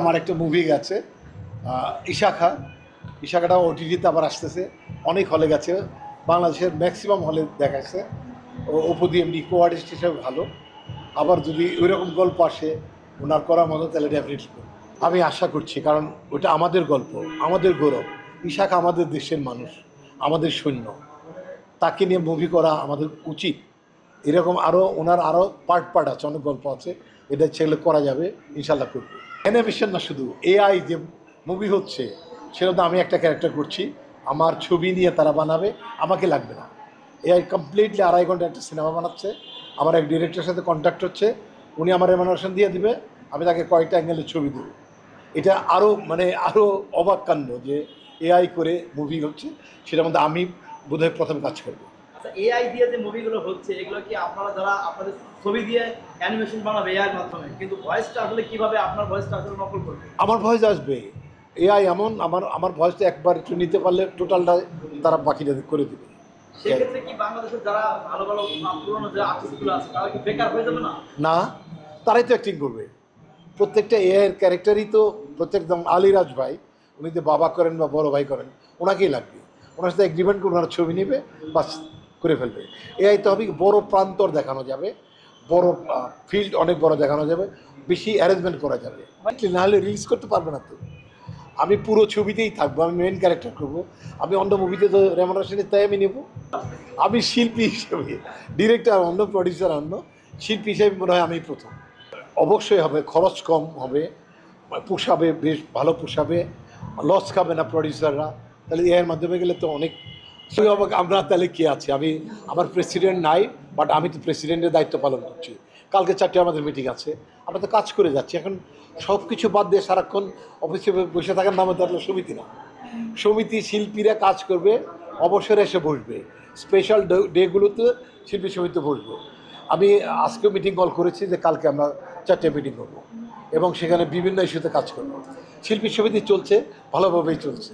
আমার একটা মুভি গেছে ইশাখা। ইশাখাটা ওটিটিতে আবার আসতেছে, অনেক হলে গেছে। বাংলাদেশের ম্যাক্সিমাম হলে দেখাচ্ছে। ও, অপু দিয়ে এমনি কোয়ার্টিস্ট হিসেবে ভালো। আবার যদি ওইরকম গল্প আসে, ওনার করার মতো, তাহলে ডেফিনেটলি আমি আশা করছি, কারণ ওটা আমাদের গল্প, আমাদের গৌরব। ইশাখা আমাদের দেশের মানুষ, আমাদের সৈন্য। তাকে নিয়ে মুভি করা আমাদের উচিত। এরকম আরও ওনার আরও পার্ট পার্ট আছে, অনেক গল্প আছে। এটা ছেলে করা যাবে ইনশাল্লাহ করবে। অ্যানিমেশন না শুধু এআই যে মুভি হচ্ছে, সেটা তো আমি একটা ক্যারেক্টার করছি, আমার ছবি নিয়ে তারা বানাবে, আমাকে লাগবে না। এআই কমপ্লিটলি আড়াই ঘণ্টা একটা সিনেমা বানাচ্ছে, আমার এক ডিরেক্টরের সাথে কন্ট্যাক্ট হচ্ছে, উনি আমার রেমানেশন দিয়ে দিবে, আমি তাকে কয়েকটা অ্যাঙ্গেলের ছবি দেবো। এটা আরও মানে আরও অবাক যে এআই করে মুভি হচ্ছে, সেটার মধ্যে আমি বোধহয় প্রথমে কাজ করব। আচ্ছা এআই দিয়ে যে মুভিগুলো হচ্ছে এগুলো কি আপনারা যারা আপনাদের ছবি দিয়ে অ্যানিমেশন বানাবে এআই মাধ্যমে কিন্তু ভয়েসটা আসলে কীভাবে আপনার ভয়েসটা আসলে নকল করবে? আমার ভয়েস আসবে। এআই এমন আমার আমার ভয়েসটা একবার একটু নিতে পারলে টোটালটা তারা বাকিটা করে দেবে। সেক্ষেত্রে কি বাংলাদেশের যারা ভালো ভালো পুরোনো যে আর্টিস্টগুলো আছে তারা কি বেকার হয়ে যাবে না? না তারাই তো অ্যাক্টিং করবে। প্রত্যেকটা এআইয়ের ক্যারেক্টারই তো প্রত্যেক আলিরাজ ভাই উনি যে বাবা করেন বা বড় ভাই করেন ওনাকেই লাগবে। ওনার সাথে এগ্রিমেন্ট করে ওনার ছবি নেবে বাস করে ফেলবে। এআই তো হবে বড় প্রান্তর দেখানো যাবে, বড় ফিল্ড অনেক বড় দেখানো যাবে, বেশি অ্যারেঞ্জমেন্ট করা যাবে। না হলে রিলিজ করতে পারবে না তো। আমি পুরো ছবিতেই থাকব, আমি মেন ক্যারেক্টার করব। আমি অন্য মুভিতে তো রেমোনেশনের তাই আমি নেব। আমি শিল্পী হিসেবে ডিরেক্টর অন্য প্রডিউসার অন্য শিল্পী হিসেবে মনে হয় আমি প্রথম। অবশ্যই হবে, খরচ কম হবে, পোষাবে, বেশ ভালো পোষাবে লস খাবে না প্রডিউসাররা তাহলে এর মাধ্যমে গেলে তো অনেক আমরা তাহলে কি আছে? আমি আমার প্রেসিডেন্ট নাই বাট আমি তো প্রেসিডেন্টের দায়িত্ব পালন করছি। কালকে চারটে আমাদের মিটিং আছে। আমরা তো কাজ করে যাচ্ছি। এখন সব কিছু বাদ দিয়ে সারাক্ষণ অফিসে বসে থাকার নামে তো আসলে সমিতি না। সমিতি শিল্পীরা কাজ করবে, অবসরে এসে বসবে। স্পেশাল ডেগুলোতে শিল্পী সমিতি বসবো। আমি আজকে মিটিং কল করেছি যে কালকে আমরা চারটে মিটিং করব। এবং সেখানে বিভিন্ন ইস্যুতে কাজ করব। শিল্পী সমিতি চলছে, ভালোভাবেই চলছে।